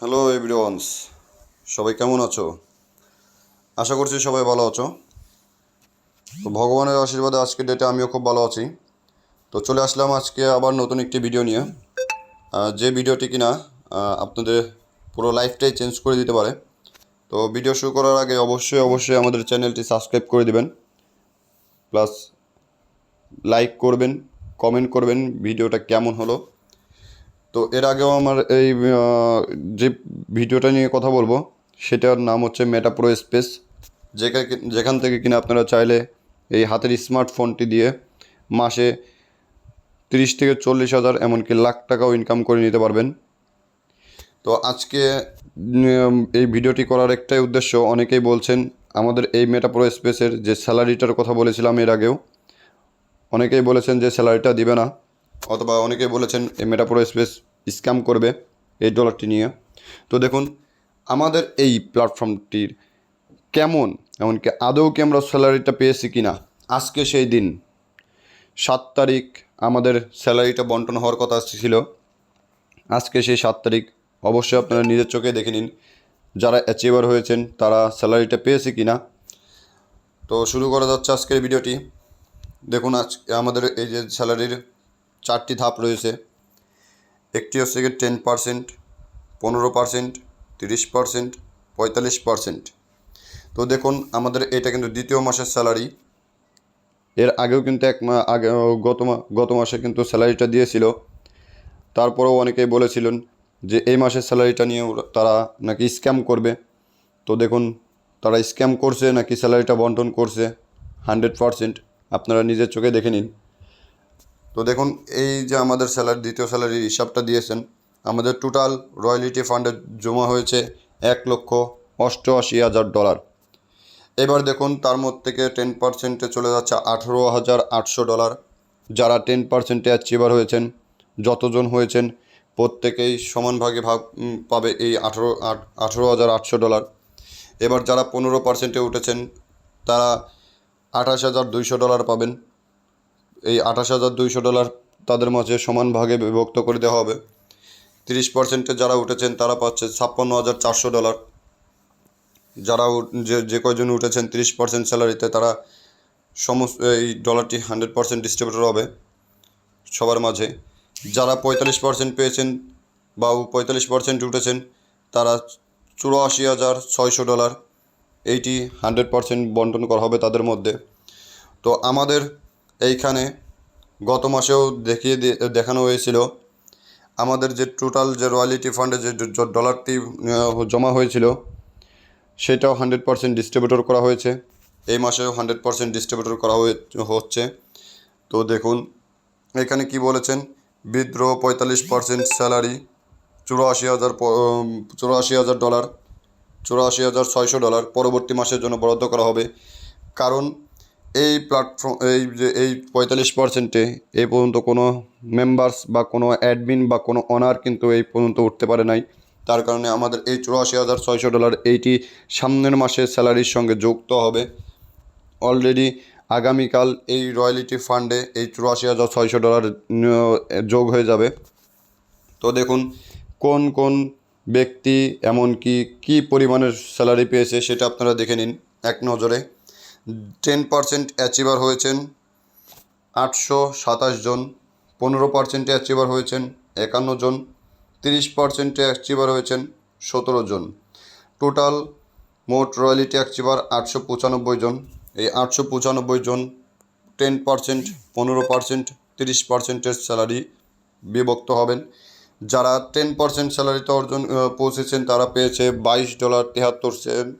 Hello everyone's সবাই কেমন আছো? আশা করছি সবাই ভালো আছো। তো ভগবানের আশীর্বাদে আজকের ডেটে আমিও খুব ভালো আছি। তো চলে আসলাম আজকে আবার নতুন একটি ভিডিও নিয়ে। যে ভিডিওটি কিনা আপনাদের পুরো লাইফটাই চেঞ্জ করে দিতে পারে। তো ভিডিও শুরু করার আগে অবশ্যই অবশ্যই আমাদের চ্যানেলটি সাবস্ক্রাইব করে দিবেন। প্লাস লাইক করবেন কমেন্ট করবেন ভিডিওটা কেমন হলো। তো এর আগেও আমার এই যে ভিডিওটা নিয়ে কথা বলব, সেটার নাম হচ্ছে মেটাপ্রো স্পেস যেখান থেকে কিনা আপনারা চাইলে এই হাতের স্মার্টফোনটি দিয়ে মাসে তিরিশ থেকে চল্লিশ হাজার, এমনকি লাখ টাকাও ইনকাম করে নিতে পারবেন। তো আজকে এই ভিডিওটি করার একটাই উদ্দেশ্য, অনেকেই বলছেন আমাদের এই মেটাপ্রো স্পেসের যে স্যালারিটার কথা বলেছিলাম এর আগেও, অনেকেই বলেছেন যে স্যালারিটা দিবে না। অথবা অনেকে বলেছেন মেটাপ্রো স্পেস স্ক্যাম করবে এই ডলারটি নিয়ে। তো দেখুন, আমাদের এই প্ল্যাটফর্মটির কেমন, এমনকি আদৌ কি আমরা স্যালারিটা পেয়েছি কি না আজকে সেই দিন, সাত তারিখ আমাদের স্যালারিটা বন্টন হওয়ার কথা ছিল। আজকে সেই সাত তারিখ, অবশ্যই আপনারা নিজের চোখে দেখে নিন, যারা অ্যাচিভার হয়েছেন, তারা স্যালারিটা পেয়েছে কি না তো শুরু করা যাচ্ছে আজকের ভিডিওটি। দেখুন, আজ আমাদের এই যে স্যালারির চারটি ধাপ রয়েছে। একটি হচ্ছে গিয়ে টেন পার্সেন্ট পনেরো পার্সেন্ট তিরিশ পার্সেন্ট পঁয়তাল্লিশ পার্সেন্ট তো দেখুন, আমাদের এটা কিন্তু দ্বিতীয় মাসের স্যালারি এর আগেও কিন্তু এক মা আগে গত গত মাসে কিন্তু স্যালারিটা দিয়েছিল। তারপরেও অনেকেই বলেছিলেন যে এই মাসের স্যালারিটা নিয়ে তারা নাকি স্ক্যাম করবে। তো দেখুন, তারা স্ক্যাম করছে, নাকি স্যালারিটা বন্টন করছে। হান্ড্রেড পারসেন্ট আপনারা নিজের চোখে দেখে নিন। তো দেখুন, এই যে আমাদের স্যালারি দ্বিতীয় স্যালারির হিসাবটা দিয়েছেন, আমাদের টোটাল রয়্যালিটি ফান্ডে জমা হয়েছে এক লক্ষ অষ্টআশি হাজার ডলার এবার দেখুন, তার মধ্যে থেকে টেন পার্সেন্টে চলে যাচ্ছে আঠেরো হাজার আটশো ডলার যারা টেন পার্সেন্টে অ্যাচিভার হয়েছেন, যতজন হয়েছেন, প্রত্যেকেই সমান ভাগে ভাগ পাবে এই আঠেরো আঠেরো হাজার আটশো ডলার এবার যারা পনেরো পার্সেন্টে উঠেছেন, তারা আঠাশ হাজার দুইশো ডলার পাবেন। এই আঠাশ হাজার দুইশো ডলার তাদের মাঝে সমান ভাগে বিভক্ত করে দেওয়া হবে। তিরিশ পার্সেন্টে যারা উঠেছেন, তারা পাচ্ছে ছাপ্পান্ন হাজার চারশো ডলার। যারা যে যে কয়জন উঠেছেন তিরিশ পার্সেন্ট স্যালারিতে, তারা সমস্ত এই ডলারটি হান্ড্রেড পার্সেন্ট ডিস্ট্রিবিউটর হবে সবার মাঝে। যারা পঁয়তাল্লিশ পার্সেন্ট পেয়েছেন বা পঁয়তাল্লিশ পার্সেন্ট উঠেছেন, তারা চুরাশি হাজার ছয়শো ডলার। এইটি হান্ড্রেড পার্সেন্ট বন্টন করা হবে তাদের মধ্যে। তো আমাদের এইখানে গত মাসেও দেখিয়ে দেখানো হয়েছিল। আমাদের যে টোটাল যে রয়্যালিটি ফান্ডে যে ডলারটি জমা হয়েছিল, সেটাও হান্ড্রেড পার্সেন্ট ডিস্ট্রিবিউটর করা হয়েছে। এই মাসেও হান্ড্রেড পার্সেন্ট ডিস্ট্রিবিউটর করা হচ্ছে। তো দেখুন, এখানে কি বলেছেন? বিদ্রোহ পঁয়তাল্লিশ পার্সেন্ট স্যালারি চুরাশি হাজার চুরাশি হাজার ডলার চুরাশি হাজার ছয়শো ডলার পরবর্তী মাসের জন্য বরাদ্দ করা হবে। কারণ এই প্ল্যাটফর্ম এই যে এই পঁয়তাল্লিশ পার্সেন্টে এই পর্যন্ত কোনো মেম্বার্স বা কোনো অ্যাডমিন বা কোনো অনার কিন্তু এই পর্যন্ত উঠতে পারে নাই। তার কারণে আমাদের এই চুরাশি হাজার ছয়শো ডলার এইটি সামনের মাসে স্যালারির সঙ্গে যুক্ত হবে। অলরেডি আগামীকাল এই রয়্যালিটি ফান্ডে এই চুরাশি হাজার ছয়শো ডলার যোগ হয়ে যাবে। তো দেখুন, কোন কোন ব্যক্তি এমনকি কী পরিমাণের স্যালারি পেয়েছে সেটা আপনারা দেখে নিন এক নজরে। টেন পার্সেন্ট অ্যাচিভার হয়েছেন, আটশো সাতাশ জন, পনেরো পার্সেন্টে অ্যাচিভার হয়েছেন, একান্ন জন, তিরিশ পার্সেন্টে অ্যাচিভার হয়েছেন, সতেরো জন। টোটাল মোট রয়্যালিটি অ্যাচিভার আটশো পঁচানব্বই জন। এই আটশো পঁচানব্বই জন টেন পার্সেন্ট পনেরো পার্সেন্ট তিরিশ পার্সেন্টের স্যালারি বিভক্ত হবেন। যারা টেন পার্সেন্ট স্যালারিতে অর্জন পৌঁছেছেন, তারা পেয়েছে বাইশ ডলার তেহাত্তর সেন্ট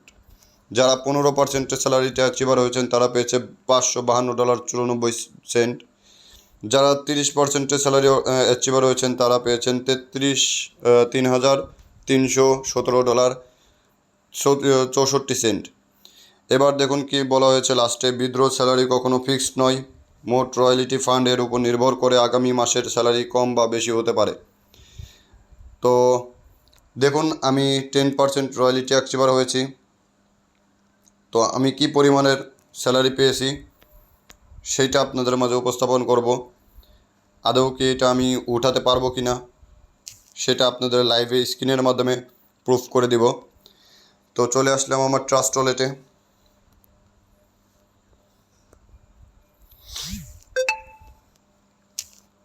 যারা পনেরো পার্সেন্টের স্যালারিতে অ্যাচিভার হয়েছেন, তারা পেয়েছে পাঁচশো বাহান্ন ডলার চুরানব্বই সেন্ট যারা তিরিশ পার্সেন্টের স্যালারি অ্যাচিভার হয়েছেন, তারা পেয়েছেন তেত্রিশ তিন হাজার তিনশো সতেরো ডলার চৌষট্টি সেন্ট এবার দেখুন কি বলা হয়েছে লাস্টে, বিদ্রোহ স্যালারি কখনো ফিক্সড নয়, মোট রয়্যালিটি ফান্ড এর উপর নির্ভর করে আগামী মাসের স্যালারি কম বা বেশি হতে পারে। তো দেখুন, আমি টেন পার্সেন্ট রয়্যালিটি অ্যাক্টিভার হয়েছি। তো আমি কি পরিমাণের স্যালারি পেয়েছি, সেইটা আপনাদের মাঝে উপস্থাপন করব। আদৌ কি এটা আমি উঠাতে পারব কি না সেটা আপনাদের লাইভে স্ক্রিনের মাধ্যমে প্রুফ করে দিব। তো চলে আসলাম আমার ট্রাস্ট ওয়ালেটে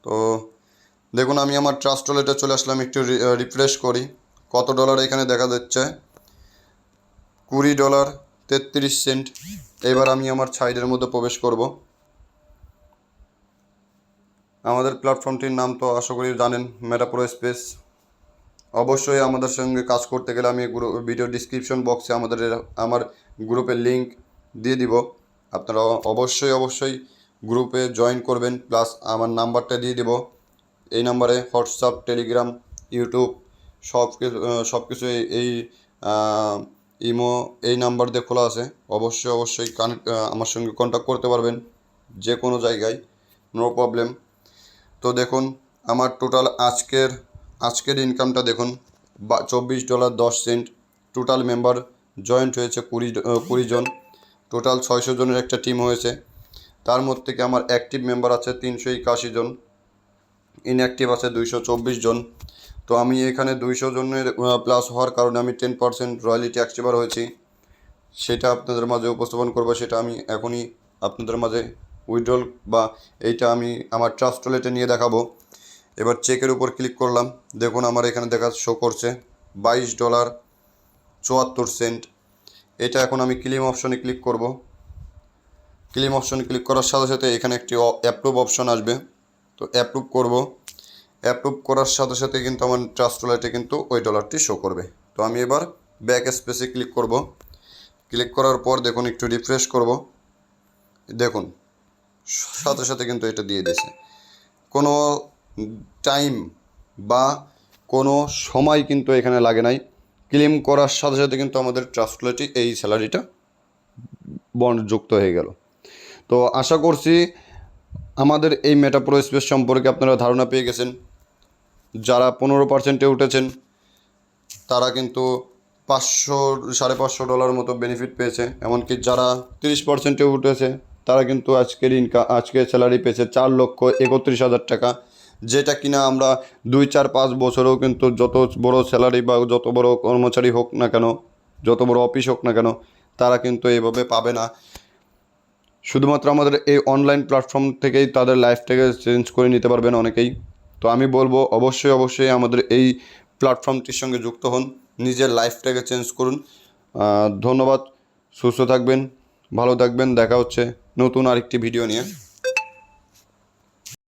তো দেখুন, আমি আমার ট্রাস্ট ওয়ালেটে চলে আসলাম, একটু রিফ্রেশ করি। কত ডলার এখানে দেখা যাচ্ছে? কুড়ি ডলার তেত্রিশ সেন্ট। এবার আমি আমার সাইডের মধ্যে প্রবেশ করব। আমাদের প্ল্যাটফর্মটির নাম তো আশা করি জানেন মেটাপ্রো স্পেস অবশ্যই আমাদের সঙ্গে কাজ করতে গেলে আমি ভিডিও ডিসক্রিপশন বক্সে আমাদের আমার গ্রুপের লিংক দিয়ে দিব। আপনারা অবশ্যই অবশ্যই গ্রুপে জয়েন করবেন প্লাস আমার নাম্বারটা দিয়ে দিব। এই নাম্বারে হোয়াটসঅ্যাপ টেলিগ্রাম ইউটিউব সব কিছু সব কিছু এই- ইমো এই নাম্বার দিয়ে খোলা আছে। অবশ্যই অবশ্যই কানেক্ট আমার সঙ্গে কন্ট্যাক্ট করতে পারবেন যে কোনো জায়গায়। নো প্রবলেম তো দেখুন আমার টোটাল আজকের আজকের ইনকামটা দেখুন বা চব্বিশ ডলার দশ সেন্ট টোটাল মেম্বার জয়েন্ট হয়েছে কুড়ি ড- আহ, কুড়ি জন। টোটাল ছয়শো জনের একটা টিম হয়েছে। তার মধ্যে থেকে আমার অ্যাক্টিভ মেম্বার আছে তিনশো একাশি জন। ইনঅ্যাক্টিভ আছে দুইশো চব্বিশ জন। তো আমি এখানে দুইশো জনের প্লাস হওয়ার কারণে আমি টেন পার্সেন্ট রয়্যালিটি অ্যাক্টিভার হয়েছি। সেটা আপনাদের মাঝে উপস্থাপন করব, সেটা আমি এখনই আপনাদের মাঝে উইড্রল বা এইটা আমি আমার ট্রাস্ট ওয়ালেটে নিয়ে দেখাবো। এবার চেকের উপর ক্লিক করলাম। দেখুন, আমার এখানে দেখা শো করছে বাইশ ডলার চুয়াত্তর সেন্ট এটা এখন আমি ক্লিম অপশনে ক্লিক করব। ক্লিম অপশনে ক্লিক করার সাথে সাথে এখানে একটি অ্যাপ্রুভ অপশন আসবে। তো অ্যাপ্রুভ করব। অ্যাপ্রুভ করার সাথে সাথে কিন্তু আমার ট্রাস্ট ওয়ালেটে কিন্তু ওই ডলারটি শো করবে। তো আমি এবার ব্যাক স্পেসে ক্লিক করব। ক্লিক করার পর দেখুন, একটু রিফ্রেশ করব। দেখুন, সাথে সাথে কিন্তু এটা দিয়ে দিয়েছে। কোনো টাইম বা কোনো সময় কিন্তু এখানে লাগে নাই। ক্লেম করার সাথে সাথে কিন্তু আমাদের ট্রাস্টলেটি এই স্যালারিটা বন্ড যুক্ত হয়ে গেল। তো আশা করছি আমাদের এই মেটাপ্রো স্পেস সম্পর্কে আপনারা ধারণা পেয়ে গেছেন। যারা পনেরো পার্সেন্টে উঠেছেন, তারা কিন্তু পাঁচশো, সাড়ে পাঁচশো ডলার মতো বেনিফিট পেয়েছে। এমনকি যারা তিরিশ পার্সেন্টে উঠেছে, তারা কিন্তু আজকের ইনকাম আজকের স্যালারি পেয়েছে চার লক্ষ একত্রিশ হাজার টাকা। যেটা কিনা আমরা দুই, চার, পাঁচ বছরেও কিন্তু যত বড় স্যালারি বা যত বড় কর্মচারী হোক না কেন, যত বড় অফিস হোক না কেন, তারা কিন্তু এইভাবে পাবে না। শুধুমাত্র আমাদের এই অনলাইন প্ল্যাটফর্ম থেকেই তাদের লাইফটাকে চেঞ্জ করে নিতে পারবেন অনেকেই। তো আমি বলব অবশ্যই অবশ্যই আমাদের এই প্ল্যাটফর্মটির সঙ্গে যুক্ত হন, নিজের লাইফটাকে চেঞ্জ করুন। ধন্যবাদ, সুস্থ থাকবেন, ভালো থাকবেন, দেখা হচ্ছে নতুন আরেকটি ভিডিও নিয়ে।